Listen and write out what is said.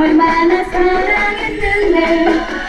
얼마나 사랑했는데.